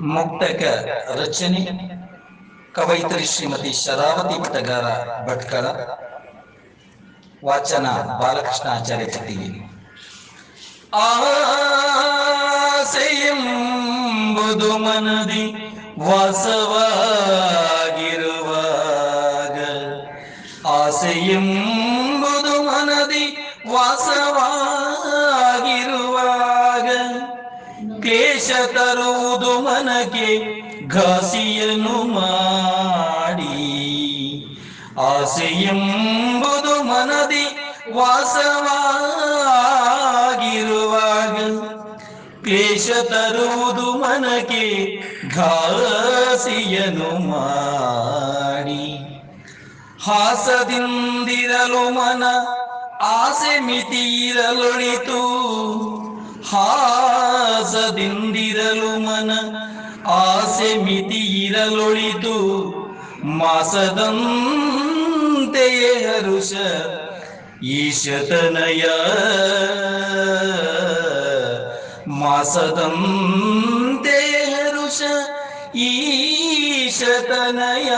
ಮುಕ್ತಕ ರಚನೆ. ಕವಯಿತ್ರಿ ಶ್ರೀಮತಿ ಶರಾವತಿ ಪಟಗಾರ ಭಟ್ಕಳ. ವಾಚನ ಬಾಲಕೃಷ್ಣ ಆಚಾರ್ಯ ಚಟ್ಟಿಗೆ. ಆಸೆಯೆಂಬುದು ಮನದಿ ವಾಸವಾಗಿರುವಾಗ. ಆಸೆಯೆಂಬುದು ಮನದಿ ವಾಸವಾಗಿರುವಾಗ ಕ್ಲೇಶ ತರುವುದು ಮನಗೆ ಘಾಸಿಯನ್ನು ಮಾಡಿ. ಆಸೆಯೆಂಬುದು ಮನದಿ ವಾಸವಾಗಿರುವಾಗ ಕ್ಲೇಶ ತರುವುದು ಮನಗೆ ಘಾಸಿಯನ್ನು ಮಾಡಿ. ಹಾಸದಿಂದಿರಲು ಮನ, ಆಸೆ ಮಿತಿಯಿರಲೊಳಿತು ಹಾಸದಿಂದಿರಲು ಮನ ಆಸೆ ಮಿತಿಯಿರಲೊಳಿತು. ಮಾಸದಂತೆಯೇ ಹರುಷ ಈಶತನಯ. ಮಾಸದಂತೆಯೇ ಹರುಷ ಈಶತನಯ.